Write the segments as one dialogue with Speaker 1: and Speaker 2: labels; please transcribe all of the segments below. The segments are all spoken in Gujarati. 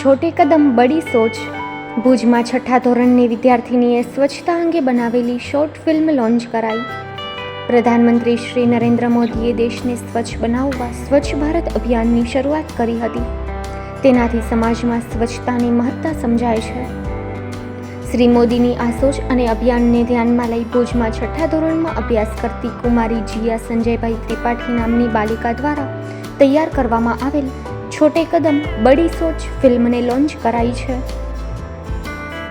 Speaker 1: છોટે કદમ બડી સોચ. ભુજમાં છઠ્ઠા ધોરણની વિદ્યાર્થીનીએ સ્વચ્છતા અંગે બનાવેલી શોર્ટ ફિલ્મ લોન્ચ કરાઈ. પ્રધાનમંત્રી શ્રી નરેન્દ્ર મોદીએ દેશને સ્વચ્છ બનાવવા, સ્વચ્છ ભારત અભિયાનની શરૂઆત કરી હતી. તેનાથી સમાજમાં સ્વચ્છતાની મહત્તા સમજાય છે. શ્રી મોદીની આ સોચ અને અભિયાનને ધ્યાનમાં લઈ ભુજમાં છઠ્ઠા ધોરણમાં અભ્યાસ કરતી કુમારી જીયા સંજયભાઈ ત્રિપાઠી નામની બાલિકા દ્વારા તૈયાર કરવામાં આવેલ છોટે કદમ બડી સોચ ફિલ્મને લોન્ચ કરાઈ છે.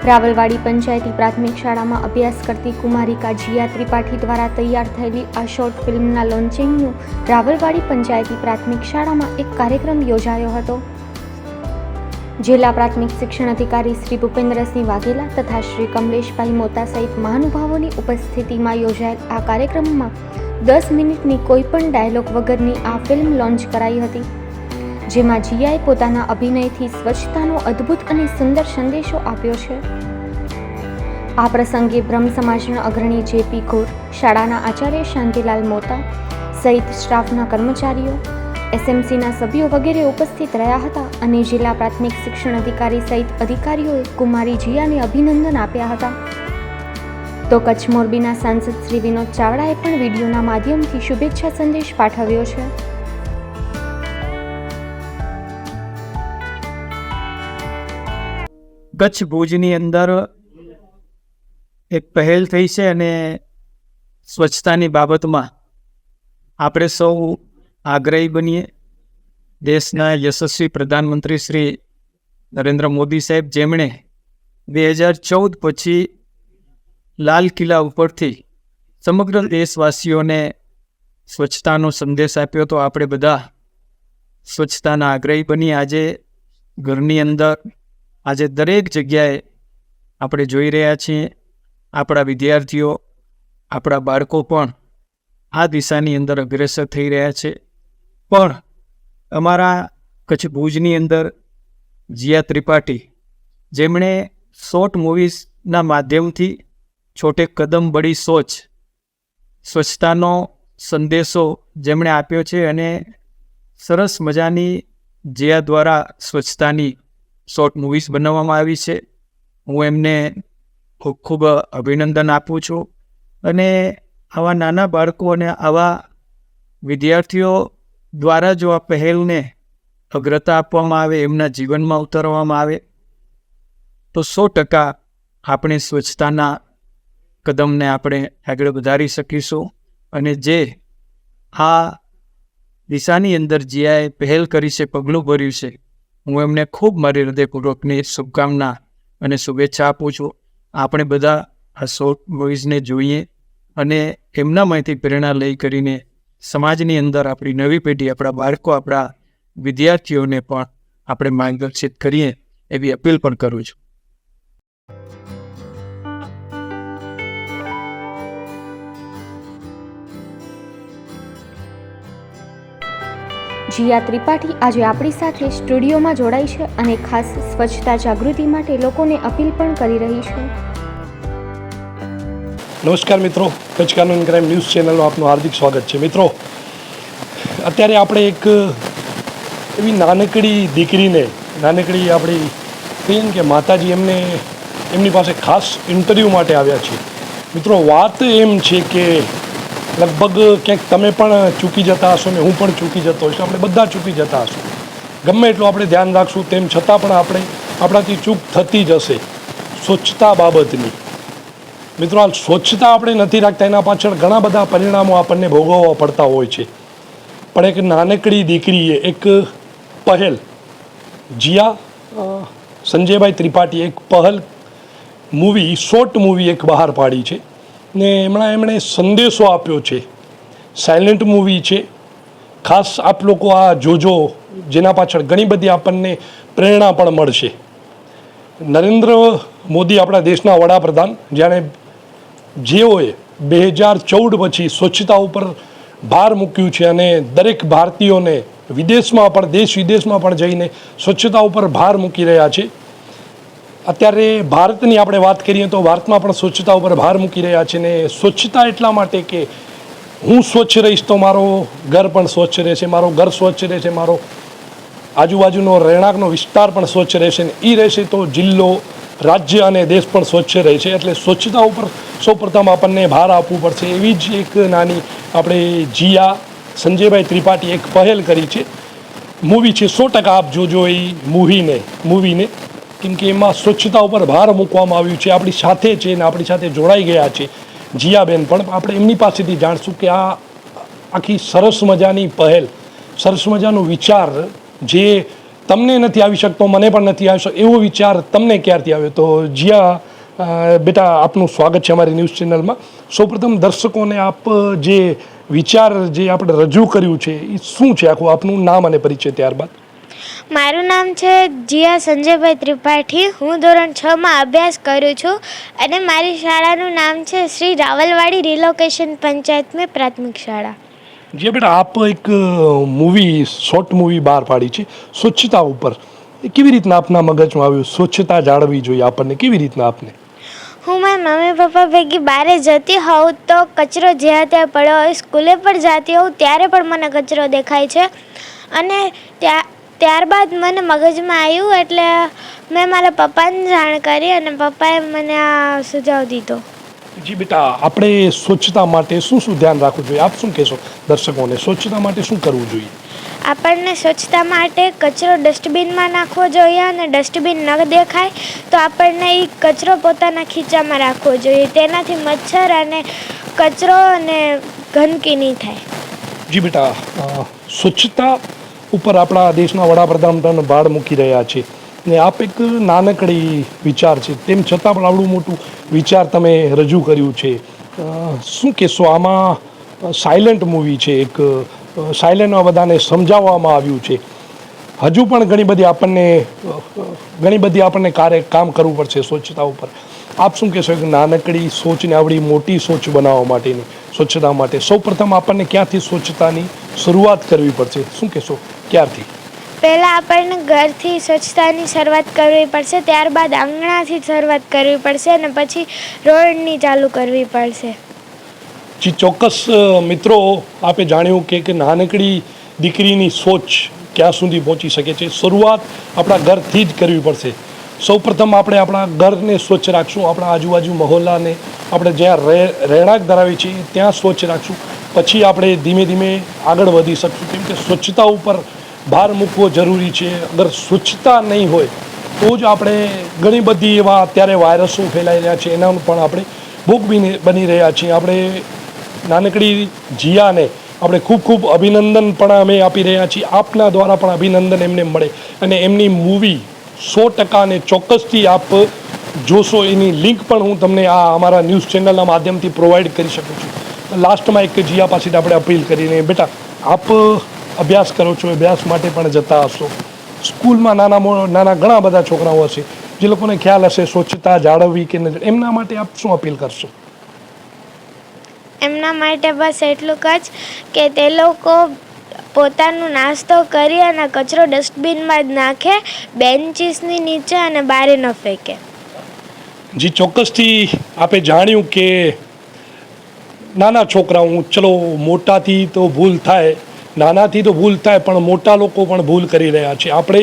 Speaker 1: રાવલવાડી પંચાયતી પ્રાથમિક શાળામાં અભ્યાસ કરતી કુમારિકા જીયા ત્રિપાઠી દ્વારા તૈયાર થયેલી આ શોર્ટ ફિલ્મના લોન્ચિંગનું રાવલવાડી પંચાયતી પ્રાથમિક શાળામાં એક કાર્યક્રમ યોજાયો હતો. જિલ્લા પ્રાથમિક શિક્ષણ અધિકારી શ્રી ભૂપેન્દ્રસિંહ વાઘેલા તથા શ્રી કમલેશભાઈ મોતા સહિત મહાનુભાવોની ઉપસ્થિતિમાં યોજાયેલ આ કાર્યક્રમમાં દસ મિનિટની કોઈપણ ડાયલોગ વગરની આ ફિલ્મ લોન્ચ કરાઈ હતી. જેમાં જીયાએ પોતાના અભિનયથી સ્વચ્છતાનો અદ્ભુત અને સુંદર સંદેશો આપ્યો છે. આ પ્રસંગે બ્રહ્મ સમાજના અગ્રણી જેપી ઘોર શાળાના આચાર્ય શાંતિલાલ મોતા સહિત સ્ટાફના કર્મચારીઓ એસએમસીના સભ્યો વગેરે ઉપસ્થિત રહ્યા હતા અને જિલ્લા પ્રાથમિક શિક્ષણ અધિકારી સહિત અધિકારીઓએ કુમારી જીયાને અભિનંદન આપ્યા હતા. તો કચ્છ મોરબીના સાંસદ શ્રી વિનોદ ચાવડાએ પણ વિડીયોના માધ્યમથી શુભેચ્છા સંદેશ પાઠવ્યો છે.
Speaker 2: કચ્છ ભુજની અંદર એક પહેલ થઈ છે અને સ્વચ્છતાની બાબતમાં આપણે સૌ આગ્રહી બનીએ. દેશના યશસ્વી પ્રધાનમંત્રી શ્રી નરેન્દ્ર મોદી સાહેબ જેમણે બે હજાર ચૌદ પછી લાલ કિલ્લા ઉપરથી સમગ્ર દેશવાસીઓને સ્વચ્છતાનો સંદેશ આપ્યો તો આપણે બધા સ્વચ્છતાના આગ્રહી બની આજે ઘરની અંદર આજે દરેક જગ્યાએ આપણે જોઈ રહ્યા છીએ, આપણા વિદ્યાર્થીઓ, આપણા બાળકો પણ આ દિશાની અંદર અગ્રેસર થઈ રહ્યા છે. પણ અમારા કચ્છ ભુજની અંદર જીયા ત્રિપાઠી, જેમણે શોર્ટ મૂવીઝના માધ્યમથી છોટે કદમ બડી સોચ, સ્વચ્છતાનો સંદેશો જેમણે આપ્યો છે અને સરસ મજાની જીયા દ્વારા સ્વચ્છતાની શોર્ટ મૂવીઝ બનાવવામાં આવી છે. હું એમને ખૂબ ખૂબ અભિનંદન આપું છું. અને આવા નાના બાળકો અને આવા વિદ્યાર્થીઓ દ્વારા જો આ પહેલને અગ્રતા આપવામાં આવે, એમના જીવનમાં ઉતારવામાં આવે, તો સો ટકા આપણે સ્વચ્છતાના કદમને આપણે આગળ વધારી શકીશું. અને જે આ દિશાની અંદર જીઆએ પહેલ કરી છે, પગલું ભર્યું છે હું એમને ખૂબ મારી હૃદયપૂર્વકની શુભકામના અને શુભેચ્છા આપું છું. આપણે બધા આ શોર્ટ મૂવીઝને જોઈએ અને એમનામાંથી પ્રેરણા લઈ કરીને સમાજની અંદર આપણી નવી પેઢી, આપણા બાળકો, આપણા વિદ્યાર્થીઓને પણ આપણે માર્ગદર્શિત કરીએ એવી અપીલ પણ કરું છું.
Speaker 1: જીયા ત્રિપાઠી આજે આપણી સાથે સ્ટુડિયોમાં જોડાઈ છે અને ખાસ સ્વચ્છતા જાગૃતિ માટે લોકોને અપીલ પણ કરી રહી છે.
Speaker 3: નમસ્કાર મિત્રો, કચ્છ કાનૂન ક્રાઇમ ન્યૂઝ ચેનલમાં આપનું હાર્દિક સ્વાગત છે. મિત્રો, અત્યારે આપણે એક એવી નાનકડી દીકરીને, નાનકડી આપણી કહીએ કે માતાજી એમને, એમની પાસે ખાસ ઇન્ટરવ્યૂ માટે આવ્યા છે મિત્રો, વાત એમ છે કે લગભગ ક્યાંક તમે પણ ચૂકી જતા હશો ને હું પણ ચૂકી જતો હોઈશ. આપણે બધા ચૂકી જતા હશું. ગમે એટલું આપણે ધ્યાન રાખશું, તેમ છતાં પણ આપણે આપણાથી ચૂક થતી જ હશે. સ્વચ્છતા બાબતની. મિત્રો, આ સ્વચ્છતા આપણે નથી રાખતા, એના પાછળ ઘણા બધા પરિણામો આપણને ભોગવવા પડતા હોય છે. પણ એક નાનકડી દીકરીએ એક પહેલ, જીયા સંજયભાઈ ત્રિપાઠી એક પહેલ મૂવી શોર્ટ મૂવી એક બહાર પાડી છે. ને એમણે એમણે સંદેશો આપ્યો છે. સાયલેન્ટ મૂવી છે. ખાસ આપ લોકો આ જોજો, જેના પાછળ ઘણી બધી આપણને પ્રેરણા પણ મળશે. નરેન્દ્ર મોદી આપણા દેશના વડાપ્રધાન, જાણે જેઓએ બે હજાર ચૌદ પછી સ્વચ્છતા ઉપર ભાર મૂક્યું છે અને દરેક ભારતીયોને વિદેશમાં પણ, દેશ વિદેશમાં પણ જઈને સ્વચ્છતા ઉપર ભાર મૂકી રહ્યા છે. અત્યારે ભારતની આપણે વાત કરીએ તો ભારતમાં પણ સ્વચ્છતા ઉપર ભાર મૂકી રહ્યા છે ને સ્વચ્છતા એટલા માટે કે હું સ્વચ્છ રહીશ તો મારો ઘર પણ સ્વચ્છ રહેશે, મારો ઘર સ્વચ્છ રહેશે, મારો આજુબાજુનો રહેણાંકનો વિસ્તાર પણ સ્વચ્છ રહેશે ને એ રહેશે તો જિલ્લો, રાજ્ય અને દેશ પણ સ્વચ્છ રહે છે એટલે સ્વચ્છતા ઉપર સૌપ્રથમ આપણને ભાર આપવું પડશે. એવી જ એક નાની આપણે જીયા સંજયભાઈ ત્રિપાઠી એક પહેલ કરી છે. મૂવી છે સો ટકા આપ જોજો એ મૂવીને મૂવીને. કેમ કે એમાં સ્વચ્છતા ઉપર ભાર મૂકવામાં આવ્યું છે. આપણી સાથે છે ને આપણી સાથે જોડાઈ ગયા છે જીયાબેન. પણ આપણે એમની પાસેથી જાણશું કે આ આખી સરસ મજાની પહેલ, સરસ મજાનો વિચાર જે તમને નથી આવી શકતો, મને પણ નથી આવી શકતો એવો વિચાર તમને ક્યારથી આવ્યો? તો જીયા બેટા, આપનું સ્વાગત છે અમારી ન્યૂઝ ચેનલમાં. સૌપ્રથમ દર્શકોને આપ, જે વિચાર જે આપણે રજૂ કર્યું છે એ શું છે આખું? આપનું નામ અને પરિચય ત્યારબાદ.
Speaker 4: મારું નામ છે જીયા સંજયભાઈ ત્રિપાઠી. હું ધોરણ છ માં અભ્યાસ કરું છું અને મારી શાળાનું નામ છે શ્રી રાવલવાડી રિલોકેશન પંચાયત મેં પ્રાથમિક શાળા.
Speaker 3: જે બેટા આપ એક મૂવી શોર્ટ મૂવી બહાર પાડી છે. સ્વચ્છતા ઉપર. કેવી રીતના આપના મગજમાં આવ્યું? સ્વચ્છતા જાળવવી જોઈએ આપણને. કેવી રીતના આપને?
Speaker 4: હું મારા મમ્મી પપ્પા ભેગી બહાર જતી હોઉં તો કચરો જ્યાં ત્યાં પડ્યો હોય સ્કૂલે પણ જતી હોઉં ત્યારે પણ મને કચરો દેખાય છે. અને ત્યાં ત્યારબાદ મને મગજમાં આવ્યું એટલે મેં મારા પપ્પાને જાણ કરી અને પપ્પાએ મને આ સુઝાવ દીધો.
Speaker 3: જી બેટા આપણે સ્વચ્છતા માટે શું શું ધ્યાન રાખવું જોઈએ? આપ શું કહેશો દર્શકોને? સ્વચ્છતા માટે શું કરવું જોઈએ?
Speaker 4: આપણને સ્વચ્છતા માટે કચરો ડસ્ટબિનમાં નાખવો જોઈએ અને ડસ્ટબિન ન દેખાય તો આપણને એ કચરો પોતાના ખીચામાં રાખવો જોઈએ. તેનાથી મચ્છર અને કચરો અને ગંદકી નહીં થાય.
Speaker 3: જી બેટા સ્વચ્છતા ઉપર આપણા દેશના વડાપ્રધાન પણ ભાર મૂકી રહ્યા છે. ને આપ એક નાનકડી વિચાર છે. તેમ છતાં પણ આવડું મોટું વિચાર તમે રજૂ કર્યું છે. શું કહેશો? આમાં સાયલન્ટ મૂવી છે એક. સાયલન્ટમાં બધાને સમજાવવામાં આવ્યું છે. હજુ પણ ઘણી બધી આપણને ઘણી બધી આપણને કાર્ય, કામ કરવું પડશે સ્વચ્છતા ઉપર. આપ શું કહેશો? એક નાનકડી સોચને આવડી મોટી સોચ બનાવવા માટેની, સ્વચ્છતા માટે. સૌપ્રથમ આપણને ક્યાંથી સ્વચ્છતાની શરૂઆત કરવી પડશે? શું કહેશો? ક્યારથી?
Speaker 4: પહેલાં આપણને ઘરથી સ્વચ્છતાની શરૂઆત કરવી પડશે ત્યારબાદ આંગણાથી શરૂઆત કરવી પડશે અને પછી રોડની ચાલુ કરવી પડશે.
Speaker 3: જી ચોક્કસ મિત્રો આપે જાણ્યું કે કે નાનકડી દીકરીની સોચ ક્યાં સુધી પહોંચી શકે છે? શરૂઆત આપણા ઘરથી જ કરવી પડશે. સૌપ્રથમ આપણે આપણા ઘરને સ્વચ્છ રાખશું આપણા આજુબાજુ મહોલ્લાને આપણે જ્યાં રહે રહેણાંક ધરાવીએ છીએ ત્યાં સ્વચ્છ રાખશું. પછી આપણે ધીમે ધીમે આગળ વધી શકશું. કેમ કે સ્વચ્છતા ઉપર ભાર મૂકવો જરૂરી છે. અગર સ્વચ્છતા નહીં હોય, તો જ આપણે ઘણી બધી એવા અત્યારે વાયરસો ફેલાઈ રહ્યા છે. એના પણ આપણે ભોગ બની રહ્યા છીએ. આપણે નાનકડી જીયાને આપણે ખૂબ ખૂબ અભિનંદન પણ અમે આપી રહ્યા છીએ. આપના દ્વારા પણ અભિનંદન એમને મળે. અને એમની મૂવી સો ટકાને ચોક્કસથી આપ જોશો. એની લિંક પણ હું તમને આ અમારા ન્યૂઝ ચેનલના માધ્યમથી પ્રોવાઈડ કરી શકું છું. લાસ્ટમાં એક જીયા પાસેથી આપણે અપીલ કરીને, બેટા, આપ અભ્યાસ કરો છો અભ્યાસ માટે પણ જતા હશો. સ્કૂલમાં નાના નાના ઘણા બધા છોકરાઓ હશે જે લોકોને ખ્યાલ હશે સ્વચ્છતા જાળવવી કે એમના માટે આપ શું અપીલ કરશો?
Speaker 4: એમના માટે બસ એટલું જ કે તે લોકો પોતાનું નાસ્તો કરી અને કચરો ડસ્ટબિનમાં જ નાખે બેન્ચીસની નીચે અને બારે ન ફેંકે.
Speaker 3: જી ચોક્કસથી આપે જાણ્યું કે નાના છોકરાઓ ચલો મોટાથી તો ભૂલ થાય નાનાથી તો ભૂલ થાય, પણ મોટા લોકો પણ ભૂલ કરી રહ્યા છે. આપણે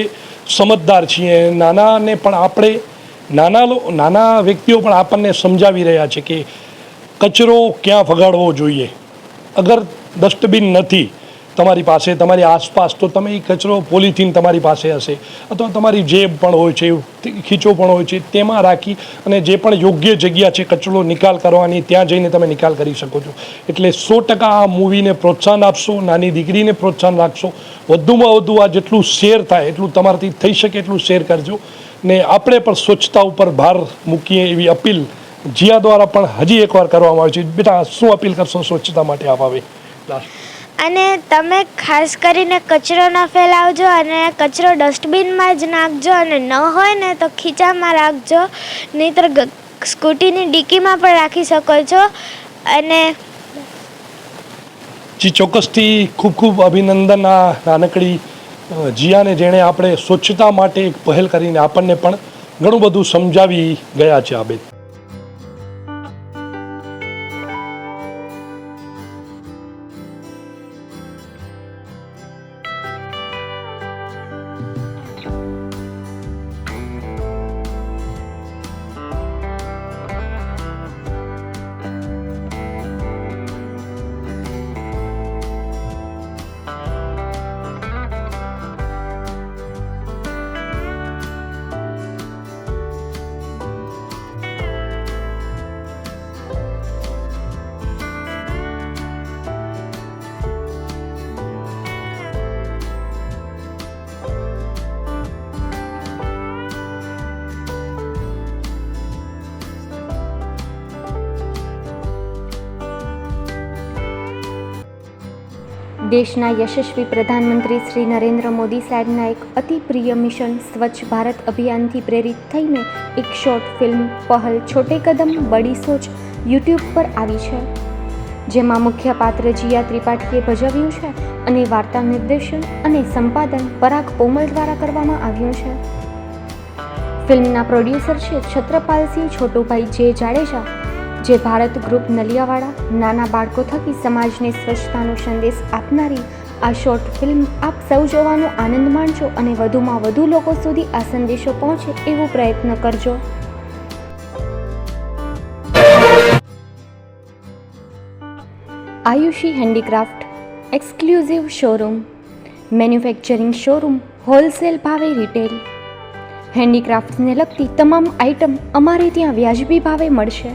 Speaker 3: સમજદાર છીએ. નાનાને પણ આપણે, નાના લો, નાના વ્યક્તિઓ પણ આપણને સમજાવી રહ્યા છે કે કચરો ક્યાં ફગાડવો જોઈએ? અગર ડસ્ટબિન નથી તમારી પાસે, તમારી આસપાસ, તો તમે એ કચરો પોલિથીન તમારી પાસે હશે. અથવા તમારી જેબ પણ હોય છે ખીચો પણ હોય છે, તેમાં રાખી અને જે પણ યોગ્ય જગ્યા છે કચરો નિકાલ કરવાની, ત્યાં જઈને તમે નિકાલ કરી શકો છો. એટલે સો ટકા આ મૂવીને પ્રોત્સાહન આપશો, નાની દીકરીને પ્રોત્સાહન રાખશો. વધુમાં વધુ આ જેટલું શેર થાય, એટલું તમારાથી થઈ શકે એટલું શેર કરજો. ને આપણે પણ સ્વચ્છતા ઉપર ભાર મૂકીએ એવી અપીલ જીયા દ્વારા પણ હજી એકવાર કરવામાં આવે છે. બેટા, શું અપીલ કરશો સ્વચ્છતા માટે આપ આવે લાસ્ટ
Speaker 4: અને તમે ખાસ કરીને કચરો ન ફેલાવજો અને કચરો ડસ્ટબિનમાં જ નાખજો અને ન હોય ને તો ખીચામાં રાખજો. નહીંતર સ્કૂટીની ડીકીમાં પણ રાખી શકો છો. અને
Speaker 3: જી, ચોક્કસથી ખૂબ ખૂબ અભિનંદન આ નાનકડી જીયાને જેણે આપણે સ્વચ્છતા માટે એક પહેલ કરીને આપણને પણ ઘણું બધું સમજાવી ગયા છે આ
Speaker 1: દેશના યશસ્વી પ્રધાનમંત્રી શ્રી નરેન્દ્ર મોદી સાહેબના એક અતિ પ્રિય મિશન સ્વચ્છ ભારત અભિયાનથી પ્રેરિત થઈને એક શોર્ટ ફિલ્મ પહલ છોટે કદમ, બડી સોચ યુટ્યુબ પર આવી છે. જેમાં મુખ્ય પાત્ર જીયા ત્રિપાઠીએ ભજવ્યું છે અને વાર્તા નિર્દેશન અને સંપાદન પરાગ પોમલ દ્વારા કરવામાં આવ્યું છે. ફિલ્મના પ્રોડ્યુસર છે છત્રપાલસિંહ છોટુભાઈ જે જાડેજા જે ભારત ગ્રુપ નલિયાવાડા નાના બાળકો થકી સમાજને સ્વચ્છતાનો સંદેશ આપનારી આ શોર્ટ ફિલ્મ આપ સૌ જોવાનો આનંદ માણજો અને વધુમાં વધુ લોકો સુધી આ સંદેશો પહોંચે એવો પ્રયત્ન કરજો. Ayushi handicraft, exclusive showroom, manufacturing showroom, wholesale ભાવે રિટેલ. હેન્ડીક્રાફ્ટ્સને લગતી તમામ આઇટમ અમારે ત્યાં વ્યાજબી ભાવે મળશે.